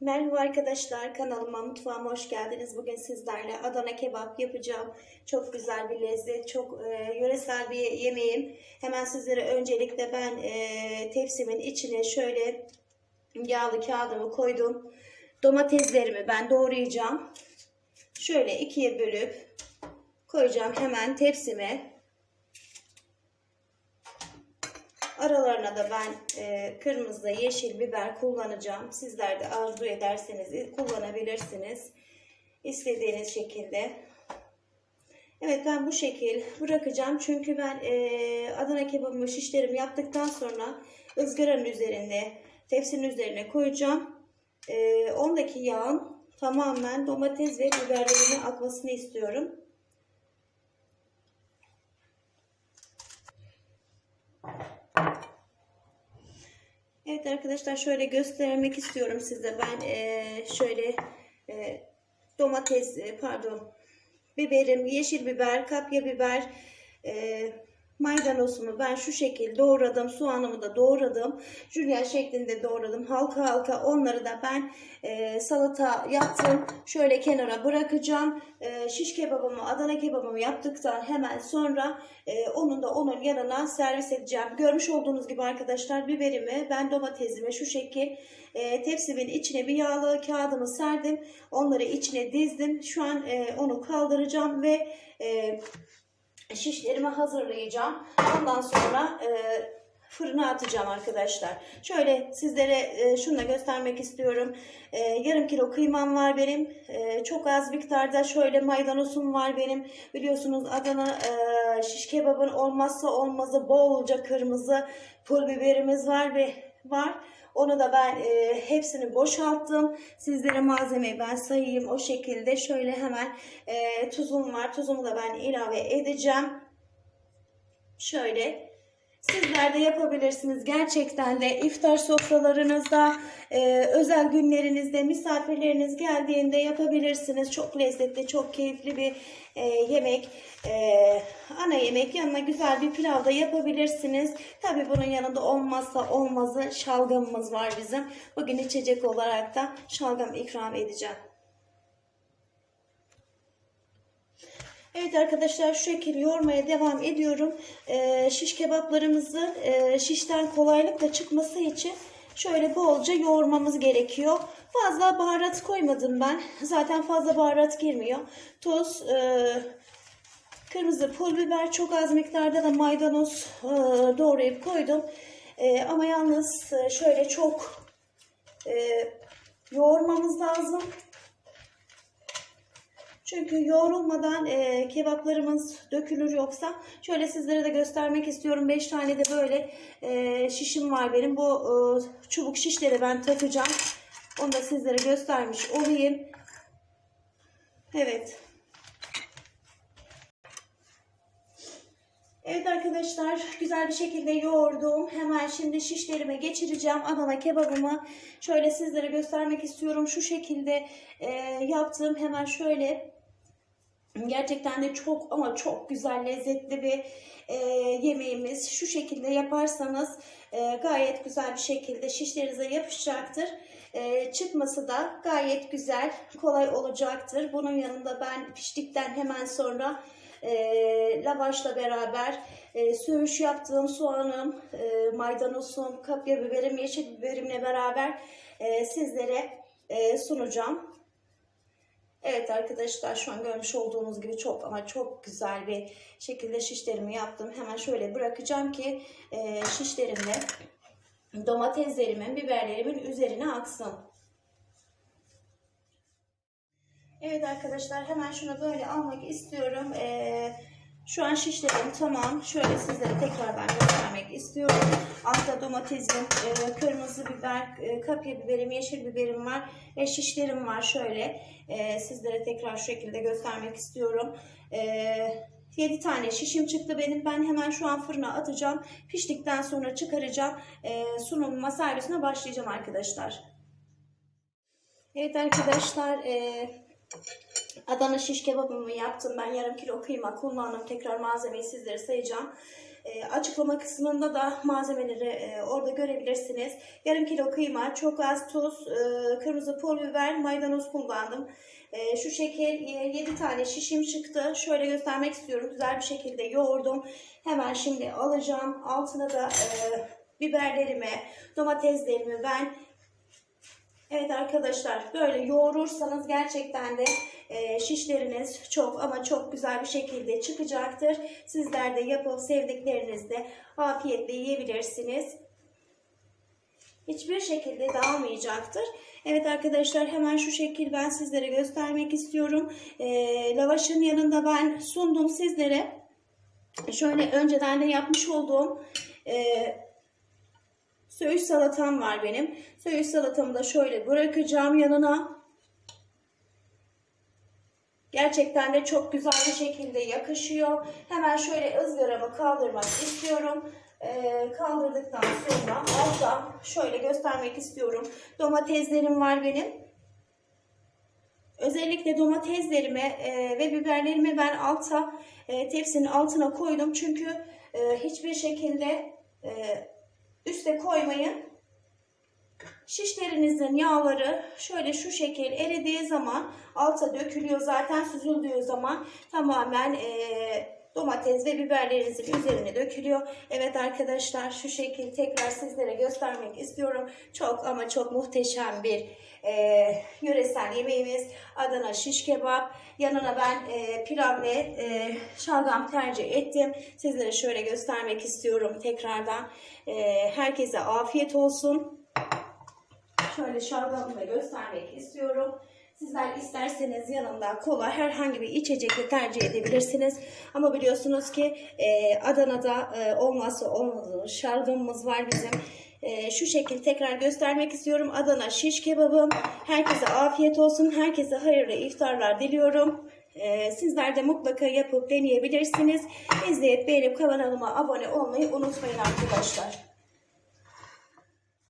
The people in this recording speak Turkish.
Merhaba arkadaşlar kanalıma mutfağıma hoş geldiniz. Bugün sizlerle Adana kebap yapacağım. Çok güzel bir lezzet, çok e, yöresel bir yemeğim. Hemen sizlere öncelikle ben e, tepsimin içine şöyle yağlı kağıdımı koydum. Domateslerimi ben doğrayacağım. Şöyle ikiye bölüp koyacağım hemen tepsime. Aralarına da ben e, kırmızı, yeşil biber kullanacağım. Sizler de arzu ederseniz kullanabilirsiniz. İstediğiniz şekilde. Evet ben bu şekil bırakacağım. Çünkü ben e, Adana kebabımı şişlerimi yaptıktan sonra ızgaranın üzerinde, tepsinin üzerine koyacağım. E, ondaki yağın tamamen domates ve biberlerine akmasını istiyorum. Evet arkadaşlar şöyle göstermek istiyorum size. Ben eee, şöyle eee, domates e, pardon biberim, yeşil biber, kapya biber, eee maydanozumu ben şu şekilde doğradım. Soğanımı da doğradım. Jülyen şeklinde doğradım. Halka halka onları da ben eee, salata yaptım. Şöyle kenara bırakacağım. Eee, şiş kebabımı, Adana kebabımı yaptıktan hemen sonra eee, onun da onun yanına servis edeceğim. Görmüş olduğunuz gibi arkadaşlar biberimi, ben domatesimi şu şekil eee, tepsimin içine bir yağlı kağıdımı serdim. Onları içine dizdim. Şu an eee, onu kaldıracağım ve eee şişlerimi hazırlayacağım. Ondan sonra e, fırına atacağım arkadaşlar. Şöyle sizlere e, şunu da göstermek istiyorum. E, yarım kilo kıymam var benim. E, çok az miktarda şöyle maydanozum var benim. Biliyorsunuz Adana e, şiş kebabın olmazsa olmazı bolca kırmızı pul biberimiz var ve var. Onu da ben e, hepsini boşalttım. Sizlere malzemeyi ben sayayım o şekilde. Şöyle hemen e, tuzum var. Tuzumu da ben ilave edeceğim. Şöyle Sizler de yapabilirsiniz. Gerçekten de iftar sofralarınızda, e, özel günlerinizde, misafirleriniz geldiğinde yapabilirsiniz. Çok lezzetli, çok keyifli bir e, yemek. E, ana yemek yanına güzel bir pilav da yapabilirsiniz. Tabi bunun yanında olmazsa olmazı şalgamımız var bizim. Bugün içecek olarak da şalgam ikram edeceğim. Evet arkadaşlar şu şekilde yoğurmaya devam ediyorum. Ee, şiş kebaplarımızı e, şişten kolaylıkla çıkması için şöyle bolca yoğurmamız gerekiyor. Fazla baharat koymadım ben. Zaten fazla baharat girmiyor. Tuz, e, kırmızı pul biber, çok az miktarda da maydanoz e, doğrayıp koydum. E, ama yalnız e, şöyle çok e, yoğurmamız lazım. Çünkü yoğrulmadan e, kebaplarımız dökülür yoksa. Şöyle sizlere de göstermek istiyorum. 5 tane de böyle e, şişim var benim. Bu e, çubuk şişleri ben takacağım. Onu da sizlere göstermiş olayım. Evet. Evet arkadaşlar güzel bir şekilde yoğurdum. Hemen şimdi şişlerime geçireceğim. Adana kebabımı şöyle sizlere göstermek istiyorum. Şu şekilde e, yaptım. Hemen şöyle Gerçekten de çok ama çok güzel lezzetli bir e, yemeğimiz. Şu şekilde yaparsanız e, gayet güzel bir şekilde şişlerinize yapışacaktır. E, çıkması da gayet güzel, kolay olacaktır. Bunun yanında ben piştikten hemen sonra e, lavaşla beraber e, söğüş yaptığım soğanım, e, maydanozum, kapya biberim, yeşil biberimle beraber e, sizlere e, sunacağım. Evet arkadaşlar şu an görmüş olduğunuz gibi çok ama çok güzel bir şekilde şişlerimi yaptım. Hemen şöyle bırakacağım ki e, şişlerimle domateslerimin, biberlerimin üzerine aksın. Evet arkadaşlar hemen şunu böyle almak istiyorum. Ee, şu an şişlerim tamam. Şöyle sizlere tekrar ben göstermek istiyorum. Altta domatesim, e, kırmızı biber, e, kapya biberim, yeşil biberim var. Ve şişlerim var şöyle. E, sizlere tekrar şu şekilde göstermek istiyorum. E, 7 tane şişim çıktı benim. Ben hemen şu an fırına atacağım. Piştikten sonra çıkaracağım. E, sunumuma servisine başlayacağım arkadaşlar. Evet arkadaşlar e, Adana şiş kebabımı yaptım. Ben yarım kilo kıyma kullandım. Tekrar malzemeyi sizlere sayacağım. E, açıklama kısmında da malzemeleri e, orada görebilirsiniz. Yarım kilo kıyma, çok az tuz, e, kırmızı pul biber, maydanoz kullandım. E, şu şekil 7 tane şişim çıktı. Şöyle göstermek istiyorum. Güzel bir şekilde yoğurdum. Hemen şimdi alacağım. Altına da e, biberlerimi, domateslerimi ben Evet arkadaşlar böyle yoğurursanız gerçekten de e, şişleriniz çok ama çok güzel bir şekilde çıkacaktır. Sizler de yapıp sevdiklerinizle afiyetle yiyebilirsiniz. Hiçbir şekilde dağılmayacaktır. Evet arkadaşlar hemen şu şekil ben sizlere göstermek istiyorum. E, lavaşın yanında ben sundum sizlere. Şöyle önceden de yapmış olduğum e, Söğüş salatam var benim. Söğüş salatamı da şöyle bırakacağım yanına. Gerçekten de çok güzel bir şekilde yakışıyor. Hemen şöyle ızgaramı kaldırmak istiyorum. Ee, kaldırdıktan sonra altta şöyle göstermek istiyorum. Domateslerim var benim. Özellikle domateslerimi e, ve biberlerimi ben alta e, tepsinin altına koydum. Çünkü e, hiçbir şekilde e, üste koymayın. Şişlerinizin yağları şöyle şu şekil eridiği zaman alta dökülüyor. Zaten süzüldüğü zaman tamamen e, domates ve biberlerinizin üzerine dökülüyor. Evet arkadaşlar şu şekil tekrar sizlere göstermek istiyorum. Çok ama çok muhteşem bir e, yöresel yemeğimiz. Adana şiş kebap. Yanına ben e, pilav ve e, şalgam tercih ettim. Sizlere şöyle göstermek istiyorum tekrardan. E, herkese afiyet olsun. Şöyle şalgamı da göstermek istiyorum. Sizler isterseniz yanında kola herhangi bir içecekle tercih edebilirsiniz. Ama biliyorsunuz ki e, Adana'da e, olmazsa olmaz şalgamımız var bizim. E, şu şekil tekrar göstermek istiyorum. Adana şiş kebabım. Herkese afiyet olsun. Herkese hayırlı iftarlar diliyorum. E, sizler de mutlaka yapıp deneyebilirsiniz. İzleyip beğenip kanalıma abone olmayı unutmayın arkadaşlar.